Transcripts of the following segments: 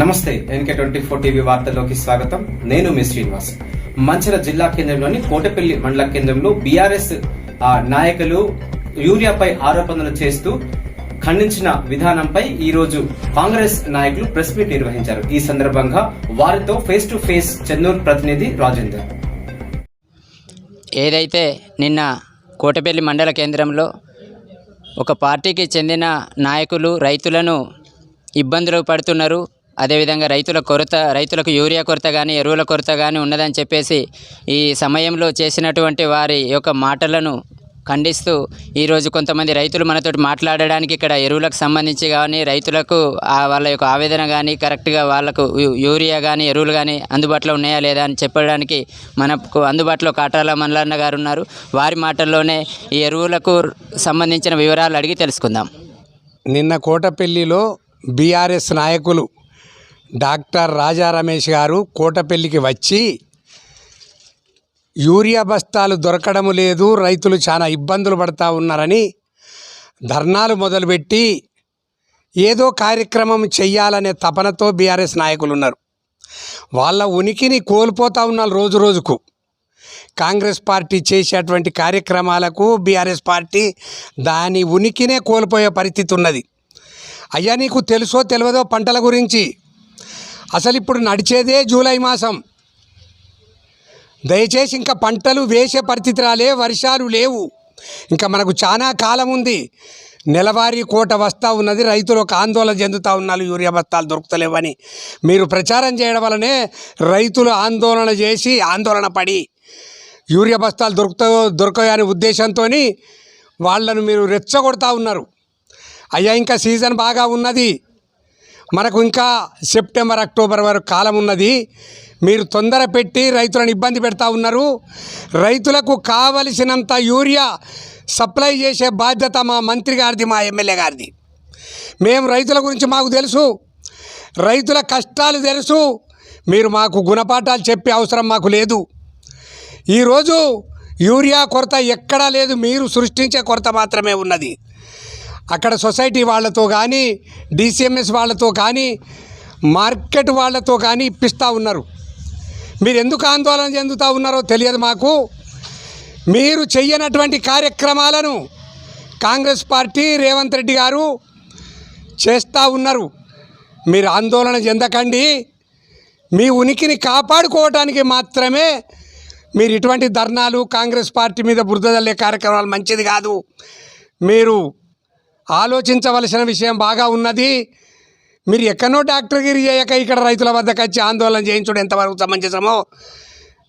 నమస్తే NK twenty four TV వార్తల్లోకి స్వాగతం. నేను మీ శ్రీనివాస్. మంచిర జిల్లా కేంద్రంలోని కోటపల్లి మండల కేంద్రంలో బీఆర్ఎస్ నాయకులు యూరియాపై ఆరోపణలు చేస్తూ ఖండించిన విధానంపై ఈ రోజు కాంగ్రెస్ నాయకులు ప్రెస్ మీట్ నిర్వహించారు. ఈ సందర్భంగా వారితో ఫేస్ టు ఫేస్ చెన్నూరు ప్రతినిధి రాజేందర్. ఏదైతే నిన్న కోటపల్లి మండల కేంద్రంలో ఒక పార్టీకి చెందిన నాయకులు రైతులను ఇబ్బందులు పడుతున్నారు అదేవిధంగా రైతుల కొరత రైతులకు యూరియా కొరత కానీ ఎరువుల కొరత కానీ ఉన్నదని చెప్పేసి ఈ సమయంలో చేసినటువంటి వారి యొక్క మాటలను ఖండిస్తూ ఈరోజు కొంతమంది రైతులు మనతోటి మాట్లాడడానికి ఇక్కడ ఎరువులకు సంబంధించి కానీ రైతులకు వాళ్ళ యొక్క ఆవేదన కానీ కరెక్ట్గా వాళ్ళకు యూరియా కానీ ఎరువులు కానీ అందుబాటులో ఉన్నాయా లేదా అని చెప్పడానికి మనకు అందుబాటులో కాటాల మల్లన్న గారు ఉన్నారు. వారి మాటల్లోనే ఈ ఎరువులకు సంబంధించిన వివరాలు అడిగి తెలుసుకుందాం. నిన్న కోటపల్లిలో బీఆర్ఎస్ నాయకులు డాక్టర్ రాజా రమేష్ గారు కోటపల్లికి వచ్చి యూరియా బస్తాలు దొరకడం లేదు రైతులు చాలా ఇబ్బందులు పడతా ఉన్నారని ధర్నాలు మొదలుపెట్టి ఏదో కార్యక్రమం చెయ్యాలనే తపనతో బీఆర్ఎస్ నాయకులు ఉన్నారు. వాళ్ళ ఉనికిని కోల్పోతూ ఉన్నారు రోజు రోజుకు. కాంగ్రెస్ పార్టీ చేసేటువంటి కార్యక్రమాలకు బీఆర్ఎస్ పార్టీ దాని ఉనికినే కోల్పోయే పరిస్థితి ఉన్నది. అయ్యా నీకు తెలుసో తెలియదో పంటల గురించి అసలు ఇప్పుడు నడిచేదే జూలై మాసం. దయచేసి ఇంకా పంటలు వేసే పరిస్థితి రాలే వర్షాలు లేవు. ఇంకా మనకు చాలా కాలం ఉంది. నెలవారీ కోట వస్తూ ఉన్నది రైతులు ఒక ఆందోళన చెందుతూ ఉన్నారు యూరియా బస్తాలు దొరుకుతలేవని. మీరు ప్రచారం చేయడం వలనే రైతులు ఆందోళన చేసి ఆందోళన పడి యూరియా బస్తాలు దొరుకుతాయో దొరకయో ఉద్దేశంతో వాళ్ళను మీరు రెచ్చగొడతా ఉన్నారు. అయ్యా ఇంకా సీజన్ బాగా ఉన్నది. మనకు ఇంకా సెప్టెంబర్ అక్టోబర్ వరకు కాలం ఉన్నది. మీరు తొందర పెట్టి రైతులను ఇబ్బంది పెడతా ఉన్నారు. రైతులకు కావలసినంత యూరియా సప్లై చేసే బాధ్యత మా మంత్రి గారిది మా ఎమ్మెల్యే గారిది. మేము రైతుల గురించి మాకు తెలుసు. రైతుల కష్టాలు తెలుసు. మీరు మాకు గుణపాఠాలు చెప్పే అవసరం మాకు లేదు. ఈరోజు యూరియా కొరత ఎక్కడా లేదు. మీరు సృష్టించే కొరత మాత్రమే ఉన్నది. అక్కడ సొసైటీ వాళ్ళతో కానీ డిసిఎంఎస్ వాళ్ళతో కానీ మార్కెట్ వాళ్ళతో కానీ ఇప్పిస్తూ ఉన్నారు. మీరు ఎందుకు ఆందోళన చెందుతూ ఉన్నారో తెలియదు మాకు. మీరు చెయ్యనటువంటి కార్యక్రమాలను కాంగ్రెస్ పార్టీ రేవంత్ రెడ్డి గారు చేస్తూ ఉన్నారు. మీరు ఆందోళన చెందకండి. మీ ఉనికిని కాపాడుకోవడానికి మాత్రమే మీరు ఇటువంటి ధర్నాలు కాంగ్రెస్ పార్టీ మీద బురద కార్యక్రమాలు మంచిది కాదు. మీరు ఆలోచించవలసిన విషయం బాగా ఉన్నది. మీరు ఎక్కడో డాక్టర్గిరి చేయక ఇక్కడ రైతుల వద్దకు వచ్చి ఆందోళన చేయించడం ఎంతవరకు సమంజసమో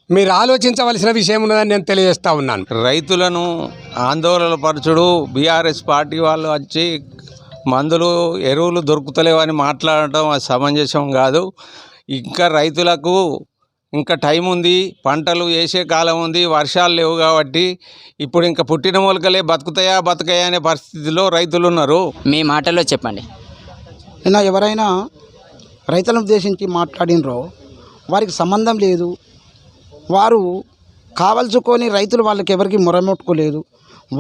మీరు ఆలోచించవలసిన విషయం ఉన్నదని నేను తెలియజేస్తా ఉన్నాను. రైతులను ఆందోళన పరచుడు బీఆర్ఎస్ పార్టీ వాళ్ళు వచ్చి మందులు ఎరువులు దొరుకుతలేవని మాట్లాడటం అది సమంజసం కాదు. ఇంకా రైతులకు ఇంకా టైం ఉంది పంటలు వేసే కాలం ఉంది వర్షాలు లేవు కాబట్టి ఇప్పుడు ఇంకా పుట్టిన మొలకలే బతుకుతాయా బతుకాయా అనే పరిస్థితిలో రైతులు ఉన్నారు. మీ మాటల్లో చెప్పండి. నిన్న ఎవరైనా రైతులను ఉద్దేశించి మాట్లాడినరో వారికి సంబంధం లేదు. వారు కావలసుకొని రైతులు వాళ్ళకి ఎవరికి మొరముట్టుకోలేదు.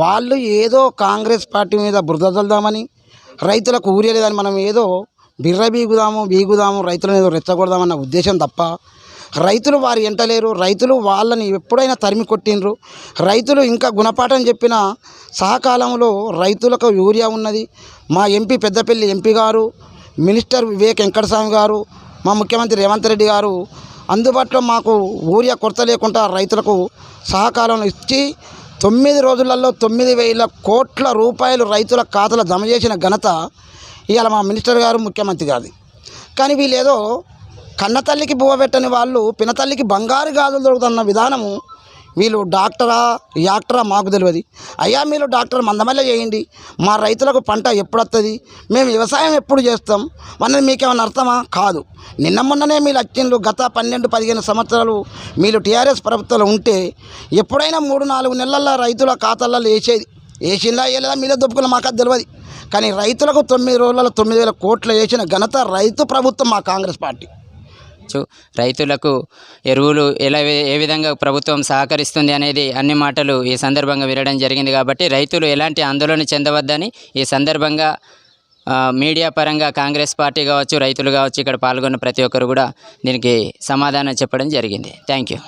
వాళ్ళు ఏదో కాంగ్రెస్ పార్టీ మీద బురద చల్దామని రైతులకు ఊరేలేదని మనం ఏదో బిర్ర బీగుదాము బీగుదాము రైతులను ఏదో రెచ్చగొడదామన్న ఉద్దేశం తప్ప రైతులు వారు ఎంటలేరు రైతులు వాళ్ళని ఎప్పుడైనా తరిమి కొట్టిండ్రు. రైతులు ఇంకా గుణపాఠం చెప్పిన సహకాలంలో రైతులకు యూరియా ఉన్నది. మా MP Peddapalli MP garu minister Vivek Venkataswamy garu మా ముఖ్యమంత్రి రేవంత్ రెడ్డి గారు అందుబాటులో మాకు యూరియా కొరత లేకుండా రైతులకు సహకారం ఇచ్చి తొమ్మిది రోజులలో తొమ్మిది వేల కోట్ల రూపాయలు రైతుల ఖాతాలో జమ చేసిన ఘనత ఇవాళ మా మినిస్టర్ గారు ముఖ్యమంత్రి గారిది. కానీ వీళ్ళేదో కన్నతల్లికి బువ్వ పెట్టని వాళ్ళు పినతల్లికి బంగారు గాజులు దొరుకుతున్న విధానము వీళ్ళు డాక్టరా యాక్టరా మాకు తెలియదు. అయ్యా మీరు డాక్టర్ మందమల్లె చేయండి. మా రైతులకు పంట ఎప్పుడు వస్తుంది మేము వ్యవసాయం ఎప్పుడు చేస్తాం? అన్నది మీకేమైనా అర్థమా? కాదు. నిన్న మొన్ననే మీరు వచ్చిండ్రు గత పన్నెండు పదిహేను సంవత్సరాలు మీరు టీఆర్ఎస్ ప్రభుత్వంలో ఉంటే ఎప్పుడైనా మూడు నాలుగు నెలల్లో రైతుల ఖాతాలలో వేసేది వేసిందా వేయలేదా మీరే దొప్పుకున్న మాకు అది తెలియదు. కానీ రైతులకు తొమ్మిది రోజుల తొమ్మిది వేల కోట్లు వేసిన ఘనత రైతు ప్రభుత్వం మా కాంగ్రెస్ పార్టీ. చు- రైతులకు ఎరువులు ఎలా ఏ విధంగా ప్రభుత్వం సహకరిస్తుంది అనేది అన్ని మాటలు ఈ సందర్భంగా వినడం జరిగింది కాబట్టి రైతులు ఎలాంటి ఆందోళన చెందవద్దని ఈ సందర్భంగా మీడియా పరంగా కాంగ్రెస్ పార్టీ కావచ్చు రైతులు కావచ్చు ఇక్కడ పాల్గొన్న ప్రతి ఒక్కరు కూడా దీనికి సమాధానం చెప్పడం జరిగింది. Thank you